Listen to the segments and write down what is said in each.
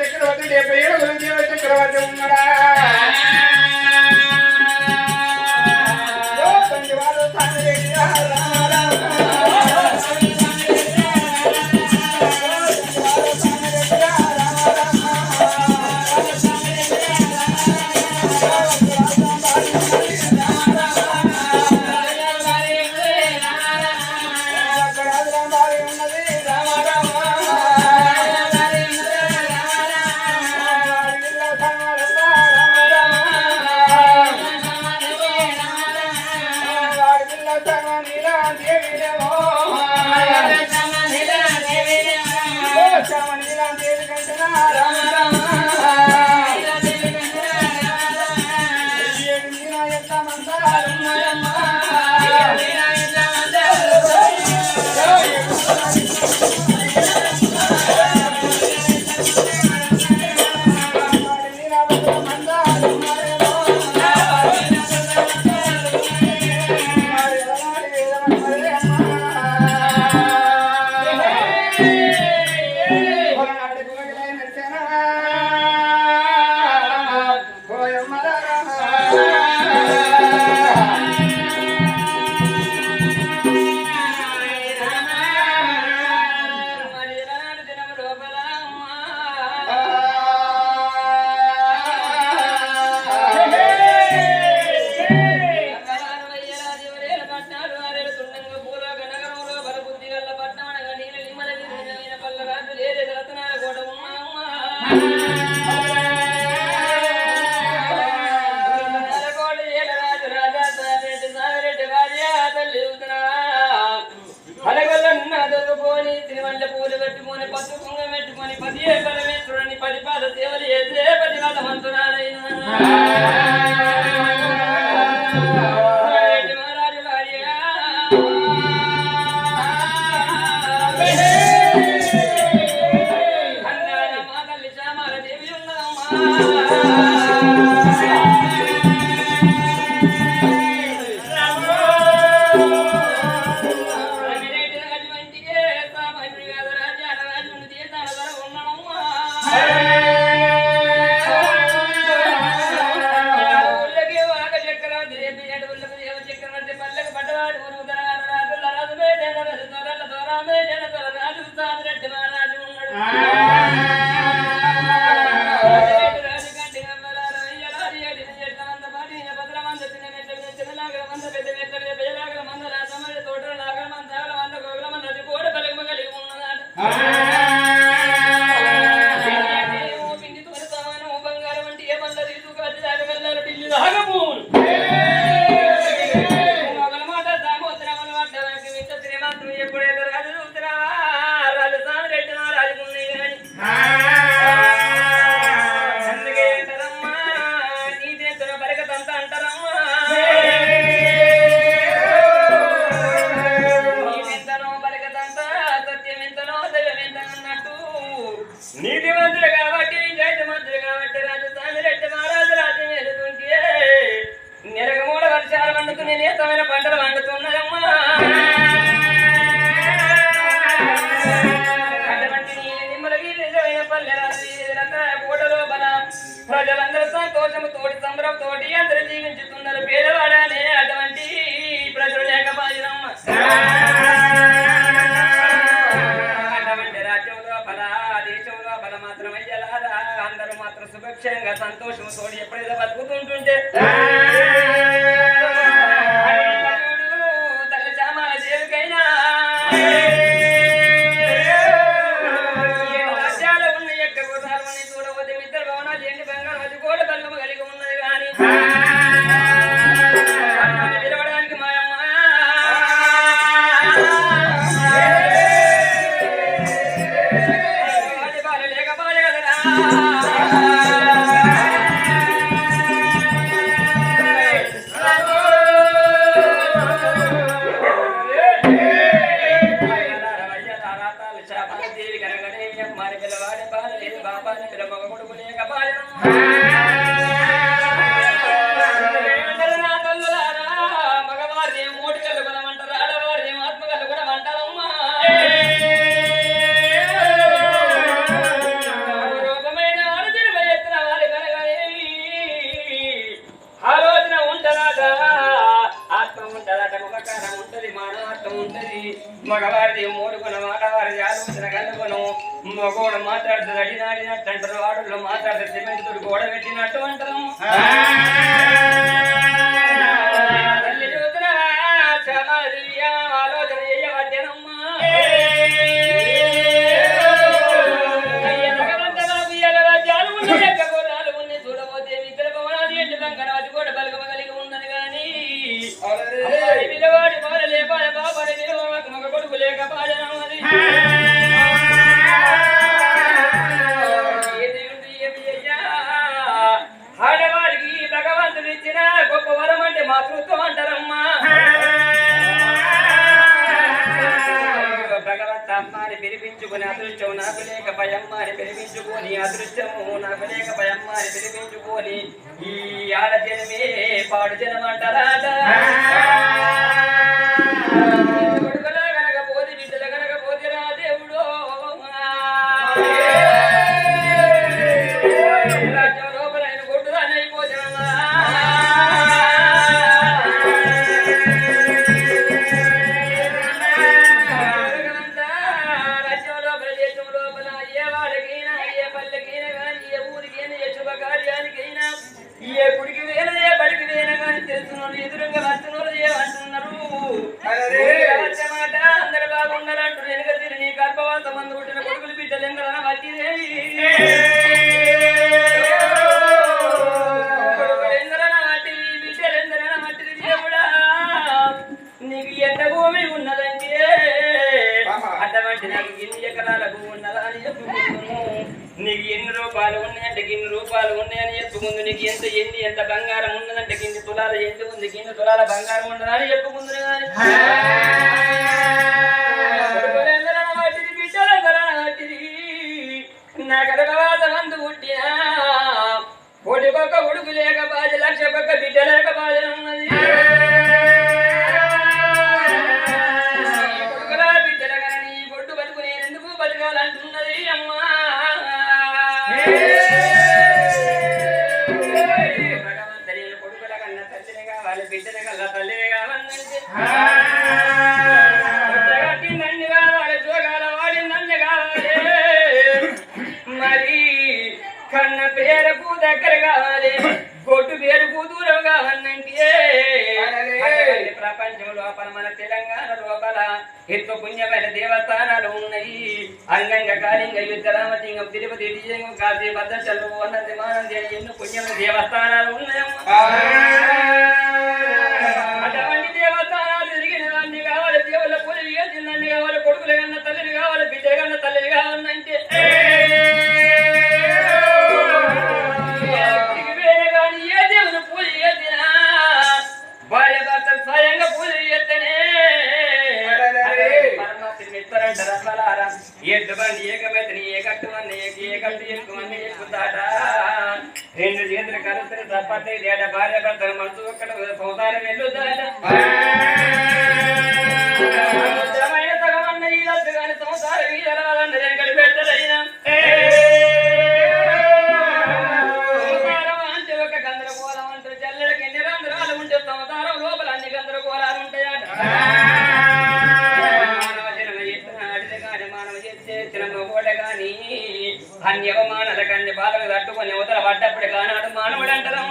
చక్రవర్తి డెబ్బై ఉన్నాడు నీలాంటి ఏడు కంటే రామ రామ Hey! నీతి మంత్రులు కాబట్టి జైతు మంత్రులు కాబట్టి రాజస్థాని రెడ్డి మహారాజు రాజ్యం ఎదుగుతుంటే నెలకు మూడు వర్షాలు పండుతున్న నేతమైన పంటలు పండుతున్నాయమ్మా ప్రజలందరూ సంతోషము తోటి సంబరం తోటి అందరూ జీవించుతున్నారు. పేదవాడనే అటువంటి తోడు ఎప్పుడైతే బతుకుతుంటుంటే. తల్లి చామాల చేరుకైనా పిలిపించుకు నా అదృష్టం నాకు లేక భయం అని పిలిపించుకొని అదృష్టము నాకు లేక భయం మారి పిలిపించుకొని ఈ ఆడ జనమే పాడు జనమంటారా నాకు ఎన్ని ఎకరాలకు ఉన్నదని చెప్పుకుంటున్నాము నీకు ఎన్ని రూపాలు ఉన్నాయంటే ఇన్ని రూపాయలు ఉన్నాయని చెప్పుకుందు. నీకు ఎంత ఎన్ని ఎంత బంగారం ఉన్నదంటే ఇన్ని తులాల ఎంత ఉంది? ఇన్ని తులాల బంగారం ఉన్నదని చెప్పుకుందు కానీ నా కథ పక్క ఉడుకు లేక బాధ లక్ష పక్క బిడ్డ లేక బాధను కావాలి బిడ్డని కల్లా కావాలి మరి కన్న పేరకు దగ్గర కావాలి కొట్టు పేరుకు దూరం కావాలంటే. ప్రపంచంలో మన తెలంగాణ లోపల ఎంతో పుణ్యమైన దేవస్థానాలు ఉన్నాయి. అంగంగ కాళింగ యుద్ధ రామలింగం తిరుపతి విజయం కాశీ భద్రచలు అన్నది మానంది ఎన్నో పుణ్యమైన దేవస్థానాలు ఉన్నాయమ్మా. వచ్చిన మోగోళ్ళ కానీ అన్ని అవమానాల కన్ని బాధలు తట్టుకుని అవతల పడ్డప్పుడు కానాడు మానవుడు అంటారు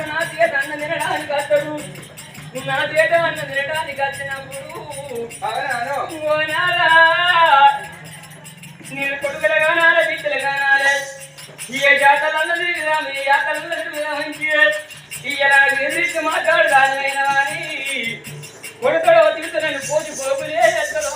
నిన్న నా చేత అన్న తినడానికి వస్తాడు నా చేత అన్న తినడానికి వచ్చినప్పుడు నేను కొడుకులు కానాల బిడ్డలు కానాలే ఈ జాతలందరూ ఈ జాతలందరూ ఇలా నిర్మించి మాట్లాడదానైనా అని కొడుకడో తిరుగుతున్నాను పోటీ పోగులే ఎత్తలో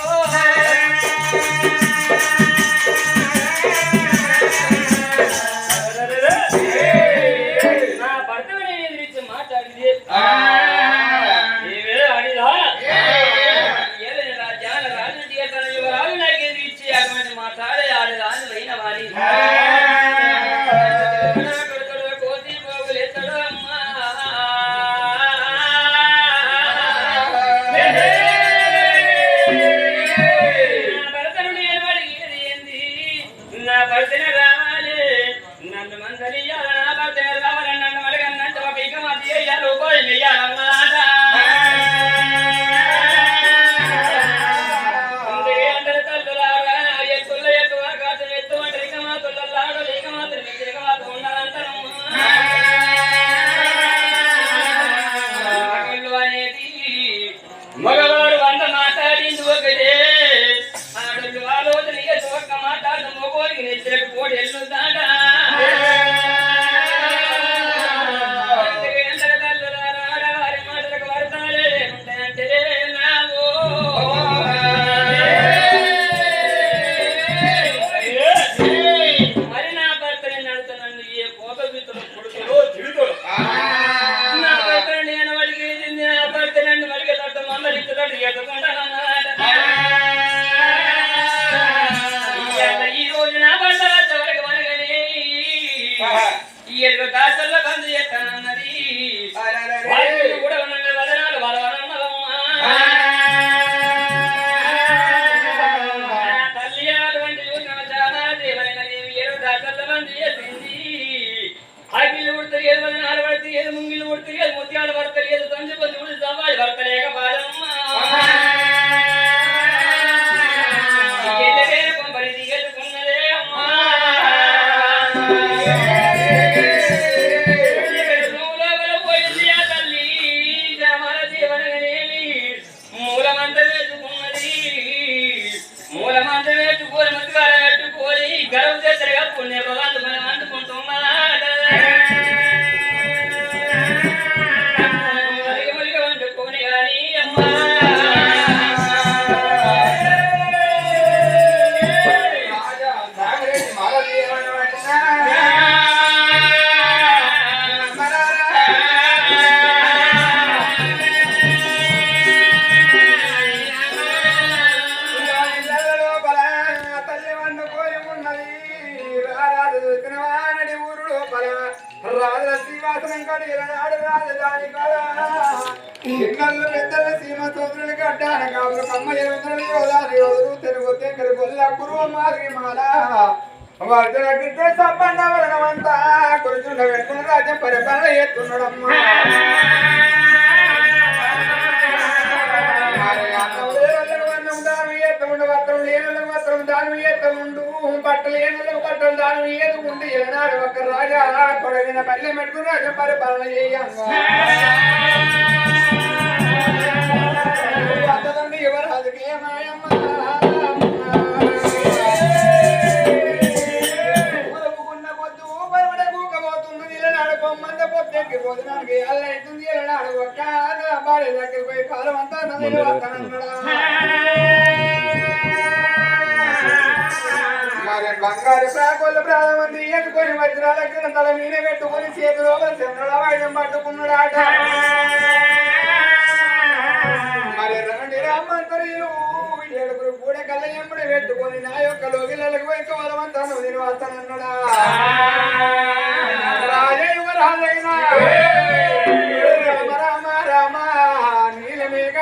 అడిగితే సబ్బండ వరణమంతా కురుచున్న వెంటనే రాజ్యం పరిపాలన చేస్తున్నాడమ్మా బట్టలు ఏదో బట్టలు దాని ఏదో ఉండి ఏనాడు ఒక రాజా కొడగిన పల్లె మెట్టుకుని రాజ్యం పరిపాలన చేయంగా దగ్గర భోజనానికి అల్లైతుంది వెళ్ళాడు పోయి కాలం అంతా మరి బంగారు ప్రాకోళ్ళు ప్రాణం అంది ఎట్టుకొని వజ్రాల కింద తల మీద పెట్టుకొని చేతిలో చంద్రుల వాయిదం పట్టుకున్నాడాట. మరి రండి రామంతరయులు ఏడుగురు కూడా కళ్ళ ఎంబడి పెట్టుకొని నా యొక్క పోయి వైకవలమంతాను నేను వస్తానన్నాడా? రామ రామ నీలమేఘ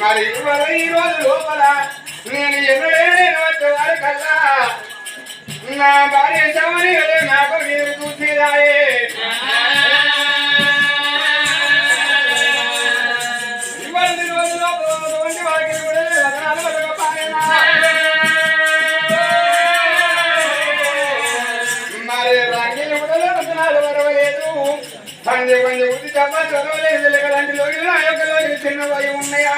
మరి ఇవాళ ఈ రోజు లోపల. నేను ఎన్నడేనే వారి కల్లా నా భార్య శవని నాకు మీరు చూసేదాయే పంది పంది ఉది తప్ప చదవలేదు లేకలాంటి లోగిలు ఆ యొక్క లోయలు చిన్నవి ఉన్నాయా